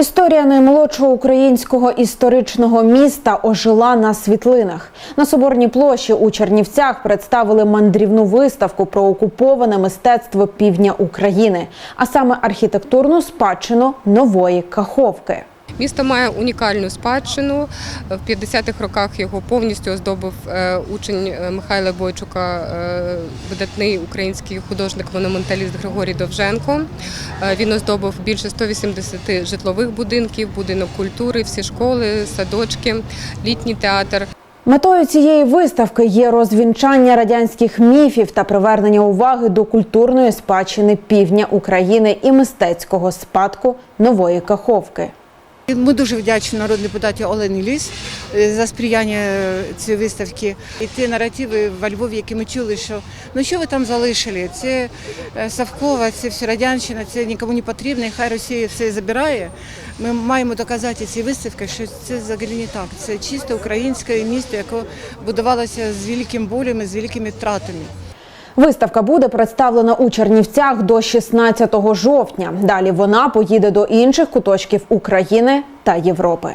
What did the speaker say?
Історія наймолодшого українського історичного міста ожила на світлинах. На соборній площі у Чернівцях представили мандрівну виставку про окуповане мистецтво півдня України, а саме архітектурну спадщину нової Каховки. Місто має унікальну спадщину. В 50-х роках його повністю оздобив е, учень е, Михайла Бойчука, е, видатний український художник-монументаліст Григорій Довженко. Е, Він оздобив більше 180 житлових будинків, будинок культури, всі школи, садочки, літній театр. Метою цієї виставки є розвінчання радянських міфів та привернення уваги до культурної спадщини півдня України і мистецького спадку нової Каховки. Ми дуже вдячні народній депутаті Олені Ліс е, за сприяння е, цієї виставки. І ті наративи во Львові, які ми чули, що ну що ви там залишили? Це е, Савкова, це все радянщина, це нікому не потрібно, і хай Росія все забирає. Ми маємо доказати цією виставкою, що це взагалі не так. Це чисто українське місто, яке будувалося з великим болем і з великими втратами. Виставка буде представлена у Чернівцях до 16 жовтня. Далі вона поїде до інших куточків України та Європи.